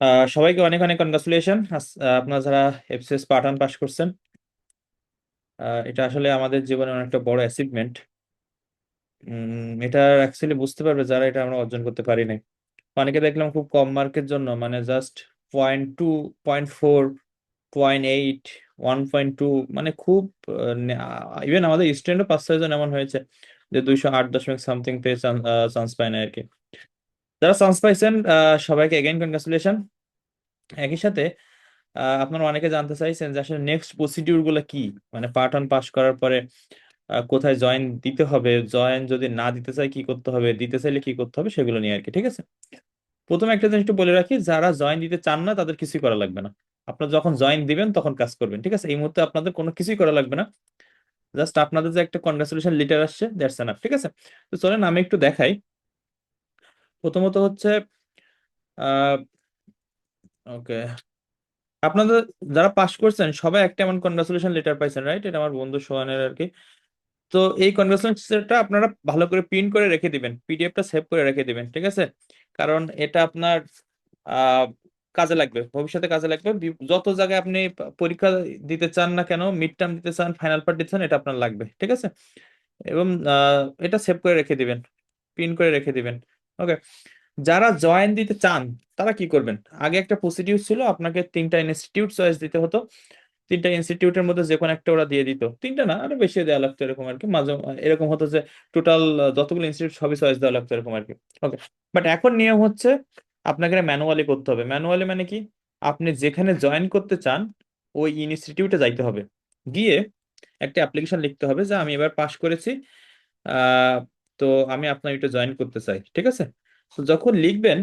আহ, সবাইকে অনেক অনেক কনগ্রাচুলেশন আপনারা যারা এফসিএস পাঠান পাস করছেন এটা আসলে আমাদের জীবনে অনেকটা বড় অ্যাচিভমেন্ট এটা অ্যাকচুয়ালি বুঝতে পারবে যারা এটা আমরা অর্জন করতে পারি নাই। অনেকে দেখলাম খুব কম মার্কের জন্য মানে just point two point four point eight one point two মানে খুব ইভেন আমাদের স্টুডেন্টও পাঁচ ছয়জন এমন হয়েছে যে দুইশো আট দশমিক সামথিং পেয়ে চান্স পায় না আর কি। যারা চান্স পাইছেন সবাইকে এগেইন কনগ্রাচুলেশন একই সাথে আপনারা অনেকে জানতে চাইছেন যে আসলে নেক্সট প্রসিডিউরগুলো কি? মানে পার্ট ওয়ান পাস করার পরে কোথায় জয়েন দিতে হবে? জয়েন যদি না দিতে চাই কি করতে হবে? দিতে চাইলে কি করতে হবে? সেগুলো নিয়ে আর কি, ঠিক আছে? প্রথমে একটা জিনিস একটু বলে রাখি, যারা জয়েন দিতে চান না, তাদের কিছুই করা লাগবে না। আপনারা যখন জয়েন দিবেন, তখন কাজ করবেন, ঠিক আছে? এই মুহূর্তে আপনাদের কোনো কিছুই করা লাগবে না। জাস্ট আপনাদের যে একটা কনগ্রাচুলেশন লেটার আসছে দ্যাটস এনাফ ঠিক আছে? তো চলেন, আমি একটু দেখাই। প্রথমত হচ্ছে ওকে। আপনাদের যারা পাস করছেন, সবাই একটা এমন কনগ্রাচুলেশন লেটার পাইছেন রাইট এটা আমার বন্ধু সোহানের আর কি তো এই কনভারসেশনটা আপনারা ভালো করে প্রিন্ট করে রেখে দিবেন পিডিএফটা সেভ করে রেখে দিবেন, ঠিক আছে? কারণ এটা আপনার কাজে লাগবে, ভবিষ্যতে কাজে লাগবে। যত জায়গায় আপনি পরীক্ষা দিতে চান না কেন মিড টার্ম দিতে চান ফাইনাল পার্ট দিতে চান, এটা আপনার লাগবে, ঠিক আছে? এবং এটা সেভ করে রেখে দিবেন প্রিন্ট করে রেখে দিবেন। ওকে যারা জয়েন দিতে চান, তারা কি করবেন? আগে একটা প্রসিডিউর ছিল, আপনাকে তিনটা ইনস্টিটিউট চয়েস দিতে হতো। তিনটা ইনস্টিটিউটের মধ্যে যে কোনো একটা ওরা দিয়ে দিত। তিনটা না, আরও বেশি দেওয়া লাগতো এরকম আর কি মাঝে, এরকম হতো যে টোটাল যতগুলো ইনস্টিটিউট সবই চয়েস দেওয়া লাগতো এরকম আর কি ওকে বাট এখন নিয়ম হচ্ছে, আপনাকে ম্যানুয়ালি করতে হবে। ম্যানুয়ালি মানে কি? আপনি যেখানে জয়েন করতে চান, ওই ইনস্টিটিউটে যাইতে হবে। গিয়ে একটা অ্যাপ্লিকেশন লিখতে হবে যে, আমি এবার পাশ করেছি তো আমি আপনার এটা জয়েন করতে চাই, ঠিক আছে? তো যখন লিখবেন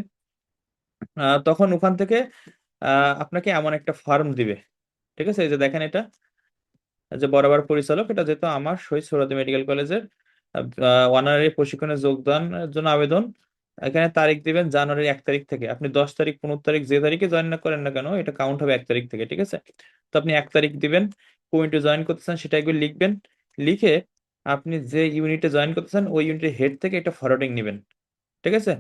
তখন ওখান থেকে আপনাকে এমন একটা ফর্ম দিবে, ঠিক আছে? এই যে দেখেন এটা, যে বরাবর পরিচালক, এটা যেহেতু আমার শহীদ সোহরাওয়ার্দী মেডিকেল কলেজের অনারারি প্রশিক্ষণে যোগদানের জন্য আবেদন, এখানে তারিখ দিবেন জানুয়ারির এক তারিখ থেকে। আপনি দশ তারিখ, পনেরো তারিখ যে তারিখে জয়েন না করেন না কেন, এটা কাউন্ট হবে এক তারিখ থেকে, ঠিক আছে? তো আপনি এক তারিখ দিবেন, কোন জয়েন করতে চান সেটা একবার লিখবেন, লিখে আপনি যে ইউনিটে জয়েন করতে চান ওই ইউনিটের হেড থেকে একটা ফরওয়ার্ডিং নেবেন। ঠিক আছে?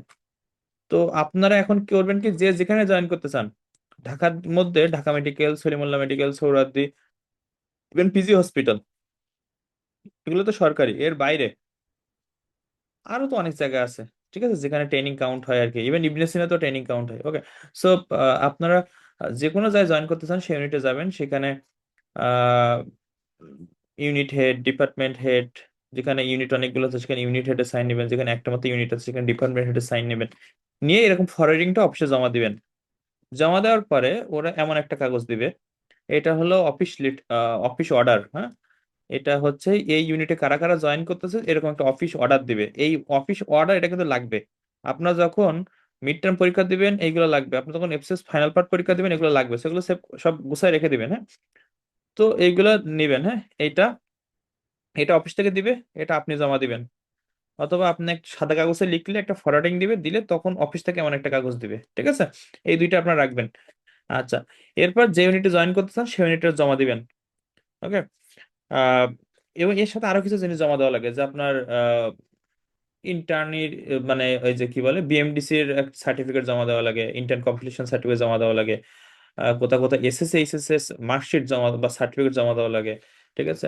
তো আপনারা এখন কি করবেন কি, যে যেখানে জয়েন করতে চান, ঢাকার মধ্যে Dhaka medical Salimullah medical Suhrawardy even PG hospital এগুলো তো সরকারি, এর বাইরে। আরও তো অনেক জায়গা আছে, ঠিক আছে? যেখানে ট্রেনিং কাউন্ট হয় আর কি ইভেন ইবনে সিনা তো ট্রেনিং কাউন্ট হয় ওকে সো আপনারা যে কোনো জায়গায় জয়েন করতে চান, সেই ইউনিটে যাবেন, সেখানে ইউনিট হেড ডিপার্টমেন্ট হেড যেখানে ইউনিট অনেকগুলো আছে, সেখানে ইউনিট হেডের সাইন নেবেন, যেখানে একটা মাত্র ইউনিট আছে, সেখানে ডিপার্টমেন্ট হেডের সাইন নেবেন। নিয়ে এরকম ফরওয়ার্ডিংটা অফিসে জমা দিবেন। জমা দেওয়ার পরে ওরা এমন একটা কাগজ দিবে, এটা হলো অফিস লিট অফিস অর্ডার হ্যাঁ? এটা হচ্ছে এই ইউনিটে কারা কারা জয়েন করতেছে, এরকম একটা অফিস অর্ডার দিবে। এই অফিস অর্ডার এটা কিন্তু লাগবে। আপনার যখন মিড টার্ম পরীক্ষা দিবেন, এইগুলো লাগবে। আপনি যখন এফসিএস ফাইনাল পার্ট পরীক্ষা দিবেন, এগুলো লাগবে। সেগুলো সব গুছাই রেখে দিবেন হ্যাঁ? তো এইগুলো নিবেন হ্যাঁ? এইটা, এটা অফিস থেকে দিবে, এটা আপনি জমা দিবেন। অথবা আপনি একটা সাদা কাগজে লিখলে একটা ফরওয়ার্ডিং দিবে, দিলে তখন অফিস থেকে এমন একটা কাগজ দিবে, ঠিক আছে? এই দুইটা আপনার রাখবেন। আচ্ছা এরপর যে ইউনিটে জয়েন করতে চান সেই ইউনিটে জমা দিবেন ওকে এবং এর সাথে আরও কিছু জিনিস জমা দেওয়া লাগে, যে আপনার ইন্টার্নির মানে ওই যে কি বলে বিএমডিসির সার্টিফিকেট জমা দেওয়া লাগে ইন্টার্ন কমপ্লিশন সার্টিফিকেট জমা দেওয়া লাগে কোথাও কোথাও এসএসসি এইচএসএস মার্কশিট জমা বা সার্টিফিকেট জমা দেওয়া লাগে, ঠিক আছে?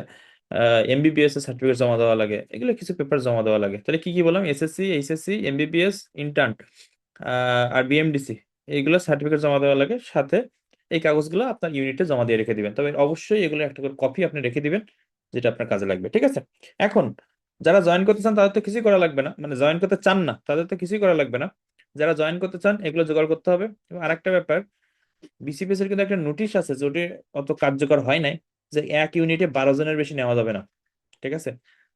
এমবিবিএস এর সার্টিফিকেট জমা দেওয়া লাগে, এগুলো কিছু পেপার জমা দেওয়া লাগে। তাহলে কি কি বললাম? এসএসসি এইচএসসি এমবিবিএস ইন্টার্ন আর বিএমডিসি এইগুলো সার্টিফিকেট জমা দেওয়া লাগে। সাথে এই কাগজগুলো আপনার ইউনিটে জমা দিয়ে রেখে দিবেন। তবে অবশ্যই এগুলো একটা করে কপি আপনি রেখে দিবেন, যেটা আপনার কাজে লাগবে, ঠিক আছে? এখন যারা জয়েন করতে চান, তাদের তো কিছুই করা লাগবে না। মানে জয়েন করতে চান না, তাদের তো কিছুই করা লাগবে না। যারা জয়েন করতে চান, এগুলো জোগাড় করতে হবে। এবং আরেকটা ব্যাপার বিসিপিএস এর কিন্তু একটা নোটিশ আছে যেটি অত কার্যকর হয় নাই, যে এক ইউনিটে বারো জনের বেশি নেওয়া যাবে না, ঠিক আছে?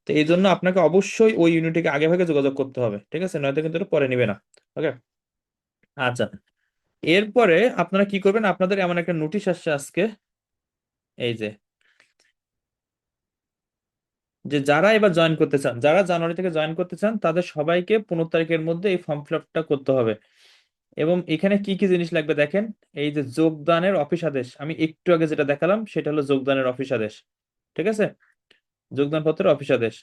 তো এই জন্য আপনাকে অবশ্যই ওই ইউনিটকে আগে ভাগে যোগাযোগ করতে হবে, ঠিক আছে? নয়তো কিন্তু পরে নিবে না, ওকে? আচ্ছা এরপরে আপনারা কি করবেন? আপনাদের এমন একটা নোটিশ আসছে আজকে, এই যে যে যারা এবার জয়েন করতে চান, যারা জানুয়ারি থেকে জয়েন করতে চান, তাদের সবাইকে পনেরো তারিখের মধ্যে এই ফর্ম ফিল করতে হবে। এবং এখানে কি কি জিনিস লাগবে দেখেন? এই যে যোগদানের অফিস আদেশ, আমি একটু আগে যেটা দেখালাম সেটা হলো যোগদানের অফিস আদেশ, ঠিক আছে? যোগদান পত্রের অফিস আদেশ।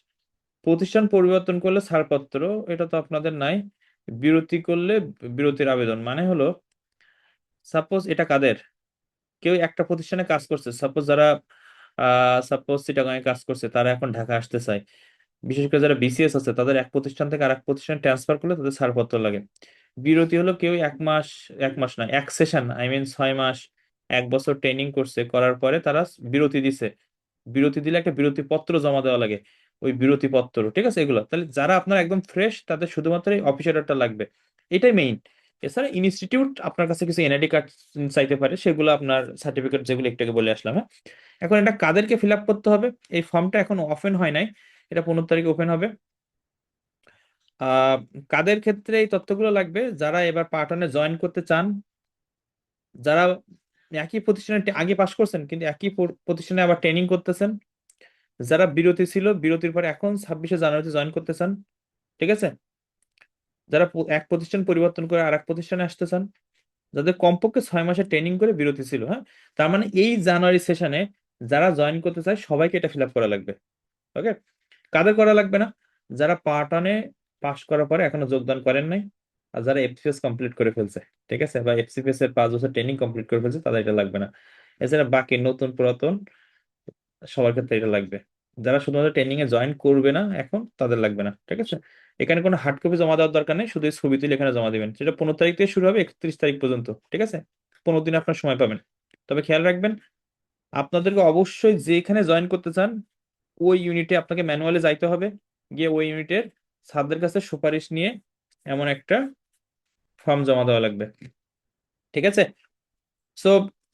প্রতিষ্ঠান পরিবর্তন করলে ছাড়পত্র, এটা তো আপনাদের নাই। বিরতি করলে বিরতির আবেদন মানে হলো সাপোজ এটা কাদের? কেউ একটা প্রতিষ্ঠানে কাজ করছে সাপোজ যারা সাপোজ চিটাগাঁয়ে কাজ করছে, তারা এখন ঢাকা আসতে চায়। বিশেষ করে যারা বিসিএস আছে, তাদের এক প্রতিষ্ঠান থেকে আরেক প্রতিষ্ঠানে ট্রান্সফার করলে তাদের ছাড়পত্র লাগে। বিরতি হলো কেউ এক মাস এক মাস না এক সেশন আই মিন ছয় মাস, এক বছর ট্রেনিং করছে, করার পরে তারা বিরতি দিছে। বিরতি দিলে একটা বিরতি পত্র জমা দেওয়া লাগে, ওই বিরতি পত্র ঠিক আছে, এগুলো। তাহলে যারা আপনার একদম ফ্রেশ তাদের শুধুমাত্র এই অফিসারটা লাগবে। এটাই মেইন এছাড়া ইনস্টিটিউট আপনার কাছে কিছু এনআইডি কার্ড চাইতে পারে, সেগুলো আপনার সার্টিফিকেট যেগুলো একটু আগে বলে আসলাম হ্যাঁ? এখন এটা কাদেরকে ফিল আপ করতে হবে? এই ফর্মটা এখন ওপেন হয় নাই, এটা পনেরো তারিখে ওপেন হবে। কাদের ক্ষেত্রে এই তথ্যগুলো লাগবে? যারা এবার পার্টনে জয়েন করতে চান, যারা একই প্রতিষ্ঠানে আগে পাশ করছেন, কিন্তু একই প্রতিষ্ঠানে আবার ট্রেনিং করতেছেন, যারা বিরতি ছিল, বিরতির পরে এখন ছাব্বিশে জানুয়ারিতে জয়েন করতে চান, ঠিক আছে? যারা এক প্রতিষ্ঠান পরিবর্তন করে আর এক প্রতিষ্ঠানে আসতে চান, যাদের কমপক্ষে ছয় মাসের ট্রেনিং করে বিরতি ছিল হ্যাঁ? তার মানে এই জানুয়ারি সেশনে যারা জয়েন করতে চায়, সবাইকে এটা ফিল করা লাগবে ওকে কাদের করা লাগবে না? যারা পার্টনে পাশ করার পরে এখনও যোগদান করেন নাই। আর যারা এফসিপিএস কমপ্লিট করে ফেলছে, ঠিক আছে? বা এফসিপিএস এর পাঁচ বছর ট্রেনিং কমপ্লিট করে ফেলছে, তাদের এটা লাগবে না। এছাড়া বাকি নতুন পুরাতন, সবার ক্ষেত্রে এটা লাগবে। যারা শুধুমাত্র ট্রেনিং এ জয়েন করবে না এখন, তাদের লাগবে না, ঠিক আছে? এখানে কোনো হার্ড কপি জমা দেওয়ার দরকার নেই, শুধু ছবি তুলে এখানে জমা দিবেন। সেটা পনেরো তারিখ থেকে শুরু হবে, একত্রিশ তারিখ পর্যন্ত, ঠিক আছে? পনেরো দিন আপনার সময় পাবেন। তবে খেয়াল রাখবেন, আপনাদেরকে অবশ্যই যেখানে জয়েন করতে চান, ওই ইউনিটে আপনাকে ম্যানুয়ালে যাইতে হবে। গিয়ে ওই ইউনিটের স্যারদের কাছে সুপারিশ নিয়ে এমন একটা ফর্ম জমা দেওয়া লাগবে। ঠিক আছে? সো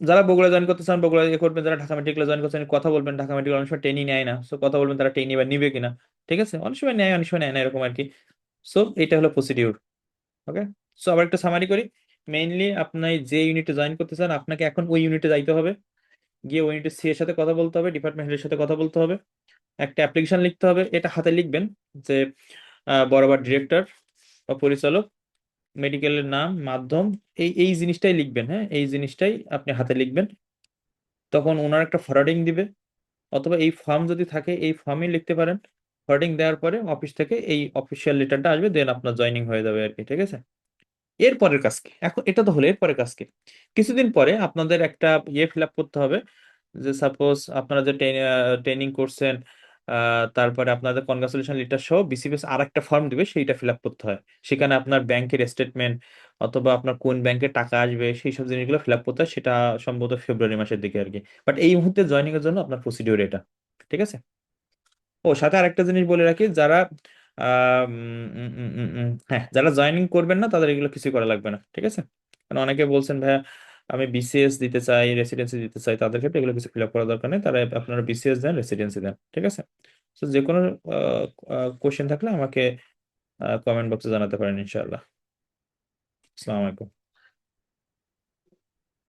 যারা বগুড়া জয়েন করতে চান, বগুড়া ইয়ে করবেন, যারা ঢাকা মেডিকেলে জয়েন করতে কথা বলবেন। ঢাকা মেডিকেল অনেক সময় ট্রেনিং নেয় না। সো কথা বলবেন তারা ট্রেনিং এবার নিবে কিনা। ঠিক আছে? অনেক সময় নেয়, অনেক সময় নেয় না, এরকম আর কি সো এটা হলো প্রসিডিউর ওকে সো আবার একটা সামারি করি। মেইনলি আপনি যে ইউনিটে জয়েন করতে চান, আপনাকে এখন ওই ইউনিটে যাইতে হবে। গিয়ে ওই ইউনিটের সি এর সাথে কথা বলতে হবে ডিপার্টমেন্ট হেডের সাথে কথা বলতে হবে। একটা অ্যাপ্লিকেশন লিখতে হবে। এটা হাতে লিখবেন যে বরাবর ডিরেক্টর বা পরিচালক মেডিকেলের নাম, মাধ্যম, এই এই জিনিসটাই লিখবেন হ্যাঁ? এই জিনিসটাই আপনি হাতে লিখবেন। তখন ওনার একটা ফরওয়ার্ডিং দিবে। অথবা এই ফর্ম যদি থাকে, এই ফর্মই লিখতে পারেন। ফরওয়ার্ডিং দেওয়ার পরে অফিস থেকে এই অফিসিয়াল লেটারটা আসবে দেন আপনার জয়েনিং হয়ে যাবে আর কি ঠিক আছে? এরপরের কাজ এখন এটা তো হলো এরপরের কাজ কি? কিছুদিন পরে আপনাদের একটা ইয়ে ফিল আপ করতে হবে। যে সাপোজ আপনারা যে ট্রেনিং করছেন তারপরে আপনাদের কনগ্রাচুলেশন লেটার সহ বিসিবিএস আর একটা ফর্ম দিবে, সেইটা ফিল আপ করতে হয়। সেখানে আপনার ব্যাংকের স্টেটমেন্ট অথবা আপনার কোন ব্যাংকে টাকা আসবে, সেই সব জিনিসগুলো ফিল আপ করতে হয়, সেটা সম্ভবত ফেব্রুয়ারি মাসের দিকে আর কি বাট এই মুহূর্তে জয়েনিং এর জন্য আপনার প্রসিডিওর এটা, ঠিক আছে? ও, সাথে আরেকটা জিনিস বলে রাখি, যারা হ্যাঁ যারা জয়েনিং করবেন না, তাদের এগুলো কিছু করা লাগবে না, ঠিক আছে? কারণ অনেকে বলছেন, ভাইয়া আমি বিসিএস দিতে চাই রেসিডেন্সি দিতে চাই, তাদের ক্ষেত্রে এগুলো কিছু ফিল আপ করার দরকার নেই। তারা আপনারা বিসিএস দেন রেসিডেন্সি দেন, ঠিক আছে? তো যে কোনো কোয়েশ্চেন থাকলে আমাকে কমেন্ট বক্সে জানাতে পারেন, ইনশাআল্লাহ। আসসালামু আলাইকুম।